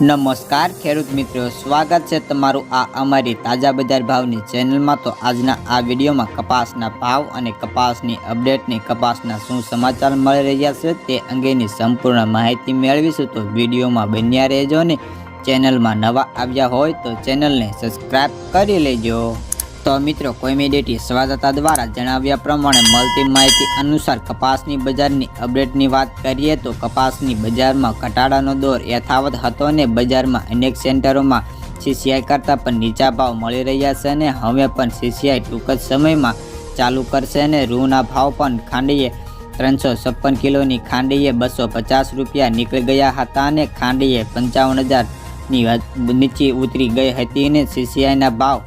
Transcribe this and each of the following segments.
નમસ્કાર, ખેડૂત મિત્રો. સ્વાગત છે તમારું આ અમારી તાજા બજાર ભાવની ચેનલમાં. તો આજના આ વિડીયોમાં કપાસના ભાવ અને કપાસની અપડેટની કપાસના શું સમાચાર મળી રહ્યા છે તે અંગેની સંપૂર્ણ માહિતી મેળવીશું. તો વિડીયોમાં બન્યા રહેજો ને ચેનલમાં નવા આવ્યા હોય તો ચેનલને સબસ્ક્રાઈબ કરી લેજો. તો મિત્રો કોમેડિટી સ્વાગતા દ્વારા જણાવ્યા પ્રમાણે મળતી માહિતી અનુસાર કપાસની બજારની અપડેટની વાત કરીએ તો કપાસની બજારમાં ઘટાડાનો દોર યથાવત હતો ને બજારમાં અનેક સેન્ટરોમાં સીસીઆઈ કરતાં પણ નીચા ભાવ મળી રહ્યા છે અને હવે પણ સીસીઆઈ ટૂંક જ સમયમાં ચાલુ કરશે અને રૂના ભાવ પણ ખાંડીએ ત્રણસો છપ્પન કિલોની ખાંડીએ બસો પચાસ રૂપિયા નીકળી ગયા હતા અને ખાંડીએ પંચાવન હજારની નીચે ઉતરી ગઈ હતી અને સીસીઆઈના ભાવ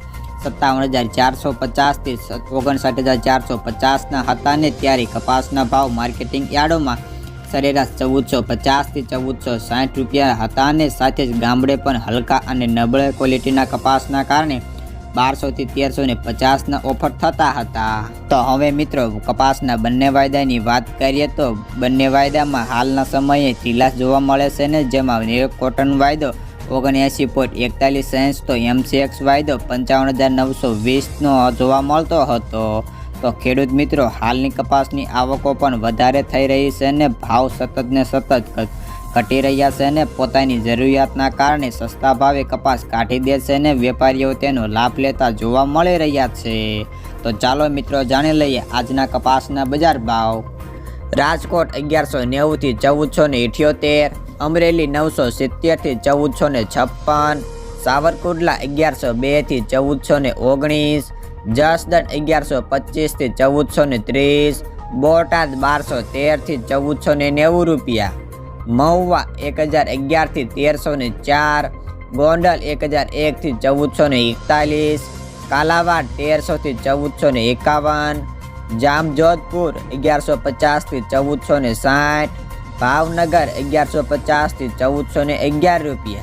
સત્તાવન હજાર ચારસો પચાસથી ઓગણસાઠ હજાર ચારસો પચાસના હતા ને ત્યારે કપાસના ભાવ માર્કેટિંગ યાર્ડોમાં સરેરાશ ચૌદસો પચાસથી ચૌદસો સાઠ રૂપિયા હતા અને સાથે જ ગામડે પણ હલકા અને નબળે ક્વોલિટીના કપાસના કારણે બારસોથી તેરસો ને પચાસના ઓફર થતા હતા. તો હવે મિત્રો, કપાસના બંને વાયદાની વાત કરીએ તો બંને વાયદામાં હાલના સમયે ઢીલાસ જોવા મળે છે ને, જેમાં કોટન વાયદો ઓગણએંસી પોઈન્ટ એકતાલીસ સેન્સ તો એમસીએક્સ વાયદો પંચાવન હજાર નવસો વીસનો જોવા મળતો હતો. તો ખેડૂત મિત્રો, હાલની કપાસની આવકો પણ વધારે થઈ રહી છે અને ભાવ સતત ને સતત ઘટી રહ્યા છે અને પોતાની જરૂરિયાતના કારણે સસ્તા ભાવે કપાસ કાઢી દે છે અને વેપારીઓ તેનો લાભ લેતા જોવા મળી રહ્યા છે. તો ચાલો મિત્રો જાણી લઈએ આજના કપાસના બજાર ભાવ. રાજકોટ અગિયારસો નેવુંથી ચૌદસો ને ઇઠ્યોતેર અમરેલી નવસો સિત્તેરથી ચૌદસો ને છપ્પન, સાવરકુંડલા અગિયારસો બેથી ચૌદસો ને ઓગણીસ, જસદણ અગિયારસો પચીસથી ચૌદસો ને ત્રીસ, બોટાદ બારસો તેરથી ચૌદસો ને નેવું રૂપિયા, મહુવા એક હજાર અગિયારથી તેરસો ને ચાર, ગોંડલ એક હજાર એકથી ચૌદસો ને એકતાલીસ, કાલાવાડ તેરસોથી ચૌદસો ને એકાવન, જામજોધપુર અગિયારસો પચાસથી ચૌદસો ને સાઠ ભાવનગર અગિયારસો પચાસથી ચૌદસો ને અગિયાર રૂપિયા.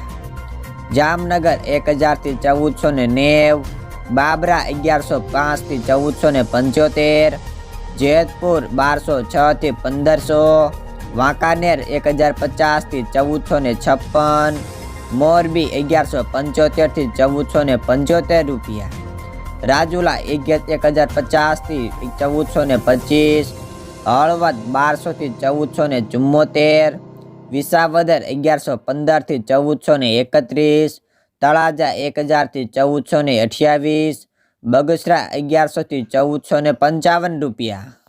જામનગર એક હજારથી ચૌદસો ને નેવ. બાબરા અગિયારસો પાંચથી ચૌદસો ને પંચોતેર. જેતપુર બારસો છથી પંદરસો. વાંકાનેર એક હજાર પચાસથી ચૌદસો ને છપ્પન. મોરબી અગિયારસો પંચોતેરથી ચૌદસો ને પંચોતેર રૂપિયા. રાજુલા એક હજાર પચાસથી ચૌદસો ને પચીસ. હળવદ બારસોથી ચૌદસો ને ચુમ્મોતેર, વિસાવદર અગિયારસો પંદરથી ચૌદસો ને એકત્રીસ, તળાજા એક હજારથી ચૌદસો ને અઠ્યાવીસ, બગસરા અગિયારસોથી ચૌદસો ને પંચાવન રૂપિયા.